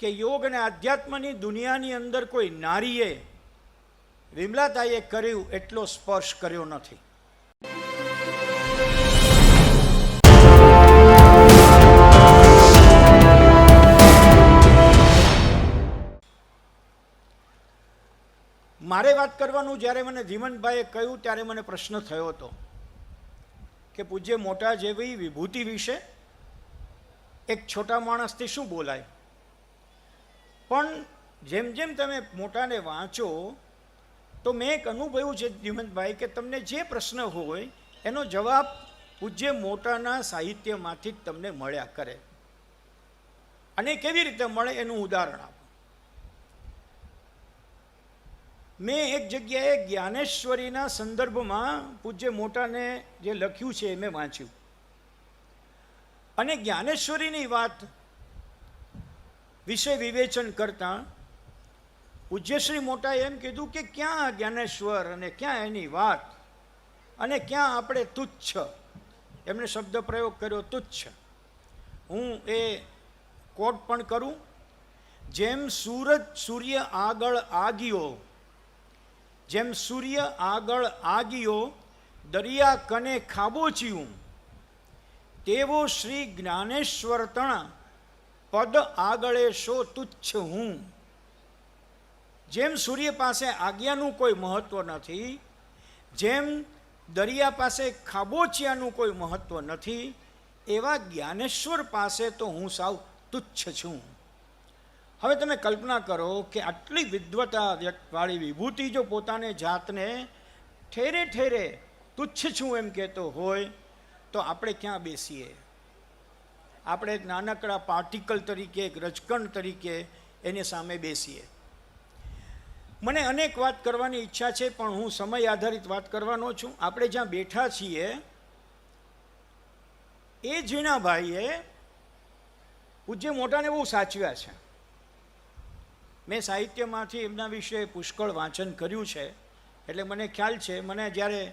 કે યોગ અને આધ્યાત્મની દુનિયાની અંદર કોઈ નારીએ વિમલાતાઈએ કર્યું એટલો સ્પર્શ કર્યો નથી. મારે વાત કરવાનું જ્યારે મને ધીમનભાઈએ કહ્યું ત્યારે મને પ્રશ્ન થયો હતો કે પૂજ્ય મોટા જેવી વિભૂતિ વિશે એક છોટા માણસથી શું બોલાય? પણ જેમ જેમ તમે મોટાને વાંચો, તો મેં એક અનુભવ્યું છે ધીમંતભાઈ કે તમને જે પ્રશ્ન હોય, એનો જવાબ પૂજ્ય મોટાના સાહિત્યમાંથી જ તમને મળ્યા કરે. અને કેવી રીતે મળે એનું ઉદાહરણ આપો. મેં એક જગ્યાએ જ્ઞાનેશ્વરીના સંદર્ભમાં પૂજ્ય મોટાને જે લખ્યું છે એ મેં વાંચ્યું. અને જ્ઞાનેશ્વરીની વાત વિશે વિવેચન કરતાં પૂજ્યશ્રી મોટાએ એમ કીધું કે ક્યાં જ્ઞાનેશ્વર અને ક્યાં એની વાત? અને ક્યાં આપણે તુચ્છ? એમણે શબ્દ પ્રયોગ કર્યો, તુચ્છ. હું એ કોટ પણ કરું. જેમ સૂરજ સૂર્ય આગળ આગિયો, જેમ સૂર્ય આગળ આગિયો, દરિયા કને ખાબોચ્યું, તેવો શ્રી જ્ઞાનેશ્વર તણા પદ આગળે શો તુચ્છ હું? જેમ સૂર્ય પાસે આજ્ઞાનું કોઈ મહત્વ નથી, જેમ દરિયા પાસે ખાબોચિયાનું કોઈ મહત્વ નથી, એવા જ્ઞાનેશ્વર પાસે તો હું સાવ તુચ્છ છું. હવે તમે કલ્પના કરો કે આટલી વિદ્વતા વાળી વિભૂતિ જો પોતાને જાતને ઠેરે ઠેરે તુચ્છ છું એમ કહેતો હોય, તો આપણે ક્યાં બેસીએ? આપણે એક નાનકડા પાર્ટિકલ તરીકે, એક રજકણ તરીકે એને સામે બેસીએ. મને અનેક વાત કરવાની ઈચ્છા છે, પણ હું સમય આધારિત વાત કરવાનો છું. આપણે જ્યાં બેઠા છીએ, એ ઝીણાભાઈએ પૂજ્ય મોટાને બહુ સાચવ્યા છે. મેં સાહિત્યમાંથી એમના વિશે પુષ્કળ વાંચન કર્યું છે. એટલે મને ખ્યાલ છે, મને જ્યારે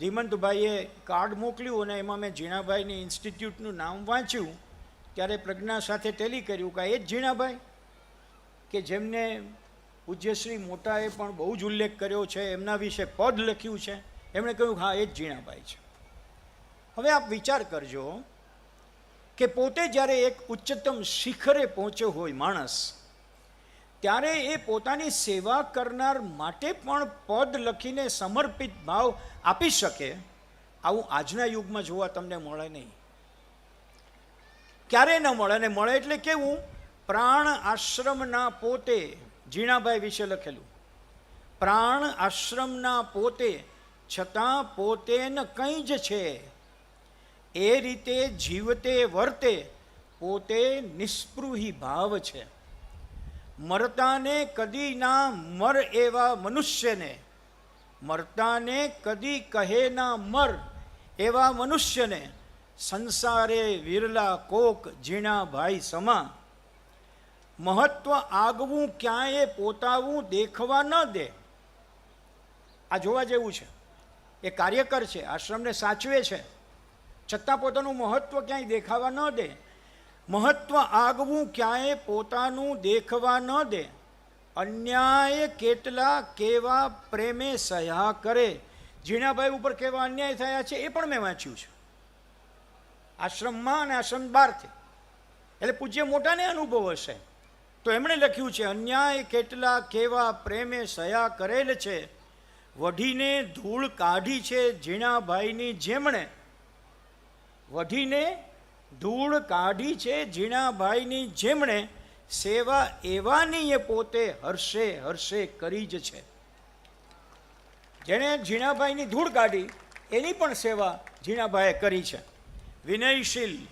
ધીમંતભાઈએ કાર્ડ મોકલ્યું અને એમાં મેં ઝીણાભાઈની ઇન્સ્ટિટ્યૂટનું નામ વાંચ્યું. ત્યારે પ્રજ્ઞા સાથે ટેલી કર્યું કે એ જ ઝીણાભાઈ, કે જેમને પૂજ્યશ્રી મોટાએ પણ બહુ જ ઉલ્લેખ કર્યો છે, એમના વિશે પદ લખ્યું છે. એમણે કહ્યું, હા, એ જ ઝીણાભાઈ છે. હવે આપ વિચાર કરજો કે પોતે જ્યારે એક ઉચ્ચતમ શિખરે પહોંચ્યો હોય માણસ ત્યારે એ પોતાની સેવા કરનાર માટે પણ પદ લખીને સમર્પિત ભાવ આપી શકે. આવું આજના યુગમાં જોવા તમને મળે નહીં. ક્યારે ન મળે અને મળે એટલે કેવું? પ્રાણ આશ્રમના પોતે ઝીણાભાઈ વિશે લખેલું, પ્રાણ આશ્રમના પોતે, છતાં પોતે ન કંઈ જ છે. એ રીતે જીવતે વર્તે, પોતે નિસ્પૃહી ભાવ છે. મરતાને કદી ના મર એવા મનુષ્યને. મરતાને કદી કહે ના મર એવા મનુષ્યને. સંસારે વિરલા કોક ઝીણા ભાઈ સમા. મહત્વ આગવું ક્યાંય પોતાવું દેખવા ન દે. આ જોવા જેવું છે. એ કાર્યકર છે, આશ્રમને સાચવે છે. છતાં પોતાનું મહત્વ ક્યાંય દેખાવા ન દે. મહત્વ આગવું ક્યાંય પોતાનું દેખવા ન દે. અન્યાય કેટલા કેવા પ્રેમે સહ્યા કરે. ઝીણાભાઈ ઉપર કેવા અન્યાય થયા છે એ પણ મેં વાંચ્યું છે. આશ્રમમાં અને આશ્રમ બહારથી એટલે પૂજ્ય મોટાને અનુભવ હશે. તો એમણે લખ્યું છે, અન્યાય કેટલા કેવા પ્રેમે સયા કરેલ છે. વઢીને ધૂળ કાઢી છે ઝીણાભાઈની જેમણે. વઢીને ધૂળ કાઢી છે ઝીણાભાઈની જેમણે સેવા એવાની એ પોતે હર્ષે હર્ષે કરી જ છે. જેણે ઝીણાભાઈની ધૂળ કાઢી, એની પણ સેવા ઝીણાભાઈએ કરી છે. વિનયશીલ,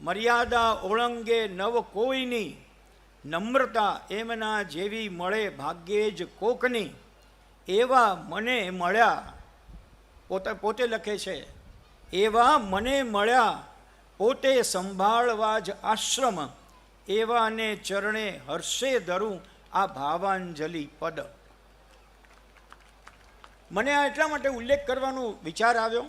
મર્યાદા ઓળંગે નવ કોઈની, નમ્રતા એમના જેવી મળે ભાગ્યે જ કોકની, એવા મને મળ્યા, પોતે પોતે લખે છે, એવા મને મળ્યા પોતે સંભાળવા જ આશ્રમ, એવાને ચરણે હર્ષે ધરું આ ભાવાંજલિ પદ. મને આ એટલા માટે ઉલ્લેખ કરવાનો વિચાર આવ્યો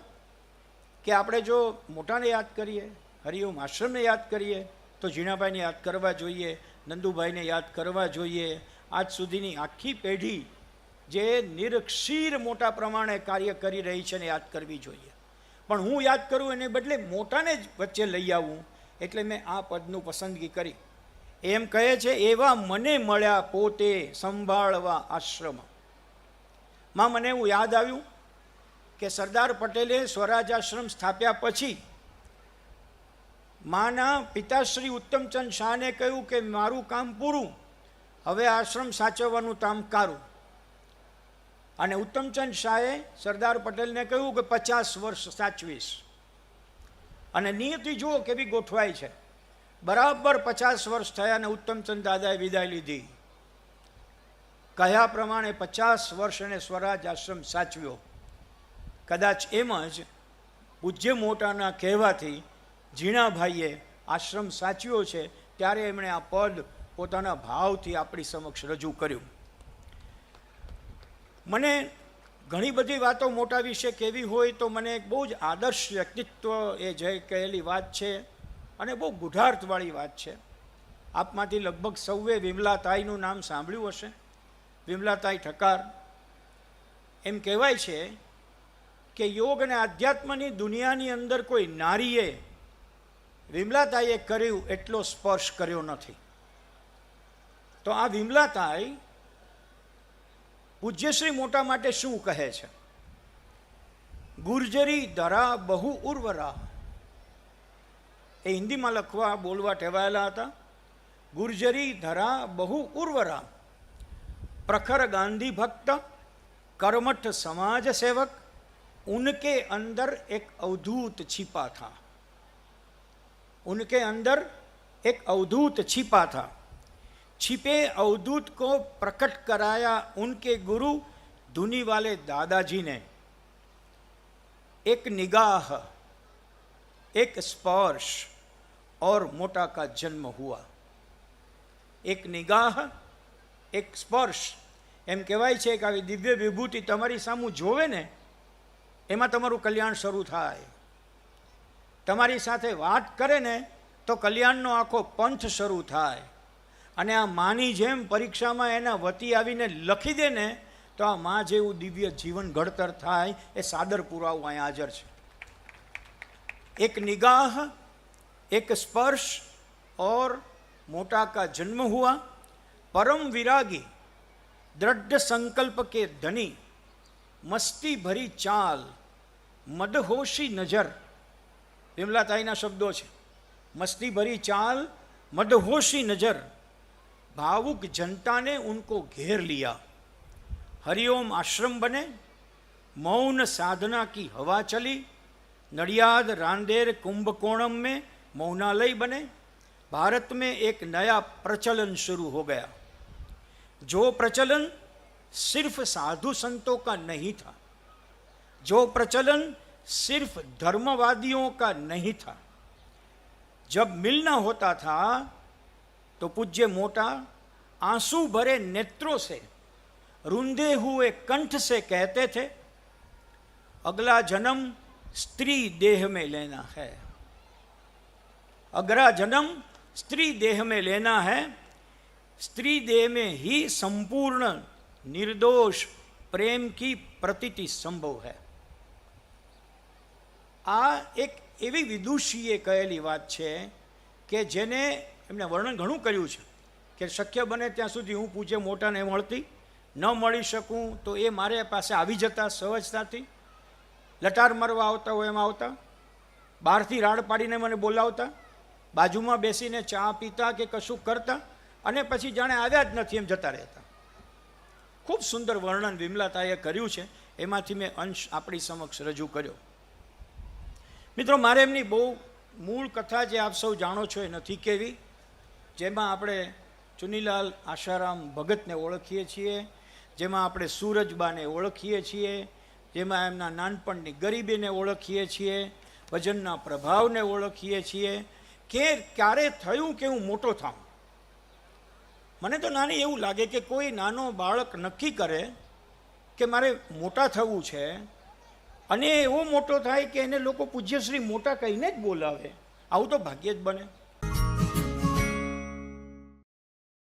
કે આપણે જો મોટાને યાદ કરીએ, હરિઓમ આશ્રમને યાદ કરીએ, તો ઝીણાભાઈને યાદ કરવા જોઈએ, નંદુભાઈને યાદ કરવા જોઈએ. આજ સુધીની આખી પેઢી જે નિરક્ષીર મોટા પ્રમાણે કાર્ય કરી રહી છે ને યાદ કરવી જોઈએ. પણ હું યાદ કરું એને બદલે મોટાને જ વચ્ચે લઈ આવું. એટલે મેં આ પદનું પસંદગી કરી. એમ કહે છે, એવા મને મળ્યા પોતે સંભાળવા આશ્રમ. માં મને એવું યાદ આવ્યું કે સરદાર પટેલે સ્વરાજ આશ્રમ સ્થાપ્યા પછી માના પિતાશ્રી ઉત્તમચંદ શાહને કહ્યું કે, મારું કામ પૂરું. હવે આશ્રમ સાચવવાનું કામ કારું અને ઉત્તમચંદ શાહે સરદાર પટેલને કહ્યું કે પચાસ વર્ષ સાચવીશ. અને નિયતિ જુઓ કેવી ગોઠવાય છે. બરાબર પચાસ વર્ષ થયા અને ઉત્તમચંદ દાદાએ વિદાય લીધી. કહ્યા પ્રમાણે પચાસ વર્ષ એને સ્વરાજ આશ્રમ સાચવ્યો. કદાચ એમ જ પૂજ્ય મોટાના કહેવાથી ઝીણાભાઈએ આશ્રમ સાચવ્યો છે, ત્યારે એમણે આ પદ પોતાના ભાવથી આપણી સમક્ષ રજૂ કર્યું. મને ઘણી બધી વાતો મોટા વિશે કેવી હોય તો મને એક બહુ જ આદર્શ વ્યક્તિત્વ એ જે કહેલી વાત છે અને બહુ ગુઢાર્થવાળી વાત છે. આપમાંથી લગભગ સૌએ વિમલાતાઈનું નામ સાંભળ્યું હશે. વિમલાતાઈ ઠકાર. એમ કહેવાય છે કે યોગ અને આધ્યાત્મની દુનિયાની અંદર કોઈ નારીએ વિમલાતાઈએ કર્યું એટલો સ્પર્શ કર્યો નથી. તો આ વિમલાતાઈ પૂજ્યશ્રી મોટા માટે શું કહે છે? ગુર્જરી ધરા બહુ ઉર્વરા. એ હિન્દીમાં લખવા, બોલવા ટેવાયેલા હતા. ગુર્જરી ધરા બહુ ઉર્વરા. પ્રખર ગાંધી ભક્ત, કર્મઠ સમાજ સેવક, ઉનકે અંદર એક અવધૂત છીપા થા. ઉનકે અંદર એક અવધૂત છીપા થા. छिपे अवधूत को प्रकट कराया उनके गुरु धुनी वाले दादाजी ने एक निगाह एक स्पर्श और मोटा का जन्म हुआ એક નિગાહ એક સ્પર્શ એમ કહેવાય છે કે આવી દિવ્ય વિભૂતિ તમારી સામું જોવે ને એમાં તમારું કલ્યાણ શરૂ થાય તમારી સાથે વાત કરે ને તો કલ્યાણનો આખો પંથ શરૂ થાય અને આ માની જેમ પરીક્ષામાં એના વતી આવીને લખી દે ને, તો આ મા જેવું દિવ્ય જીવન ઘડતર થાય એ સાદર પુરાવો અહીંયા હાજર છે. એક નિગાહ, એક સ્પર્શ ઓર મોટા કા જન્મ હુઆ, પરમ વિરાગી, દ્રઢ સંકલ્પ કે ધની, મસ્તી ભરી ચાલ, મદહોશી નજર. વિમલાતાઈના શબ્દો છે. મસ્તી ભરી ચાલ, મદહોશી નજર. भावुक जनता ने उनको घेर लिया। हरिओम आश्रम बने, मौन साधना की हवा चली, नडियाद रांदेर कुंभकोणम में मौनालय बने, भारत में एक नया प्रचलन शुरू हो गया। जो प्रचलन सिर्फ़ साधु संतों का नहीं था, जो प्रचलन सिर्फ़ धर्मवादियों का नहीं था। जब मिलना होता था तो पूज्य मोटा आंसू भरे नेत्रों से रुंधे हुए कंठ से कहते थे अगला जन्म स्त्री देह में लेना है अगला जन्म स्त्री देह में लेना है स्त्री देह में ही संपूर्ण निर्दोष प्रेम की प्रतीति संभव है આ એક એવી વિદુષીએ કહેલી વાત છે કે જેને એમને વર્ણન ઘણું કર્યું છે કે શક્ય બને ત્યાં સુધી હું પૂજ્ય મોટાને મળતી ન મળી શકું તો એ મારે પાસે આવી જતા સહજતાથી. લટાર મારવા આવતા હોય એમાં આવતા. બહારથી રાડ પાડીને મને બોલાવતા. બાજુમાં બેસીને ચા પીતા કે કશું કરતા. અને પછી જાણે આવ્યા જ નથી એમ જતા રહેતા. ખૂબ સુંદર વર્ણન વિમલાતાએ કર્યું છે. એમાંથી મેં અંશ આપણી સમક્ષ રજૂ કર્યો. મિત્રો, મારે એમની બહુ મૂળ કથા જે આપ સૌ જાણો છો એ નથી કેવી. જેમાં આપણે ચુનીલાલ આશારામ ભગતને ઓળખીએ છીએ, જેમાં આપણે સૂરજબાને ઓળખીએ છીએ, જેમાં એમના નાનપણની ગરીબીને ઓળખીએ છીએ ભજનના પ્રભાવને ઓળખીએ છીએ. કે ક્યારે થયું કે હું મોટો થાઉં? મને તો નાની એવું લાગે કે કોઈ નાનો બાળક નક્કી કરે કે મારે મોટા થવું છે અને એવો મોટો થાય કે એને લોકો પૂજ્યશ્રી મોટા કહીને જ બોલાવે. આવું તો ભાગ્યે જ બને.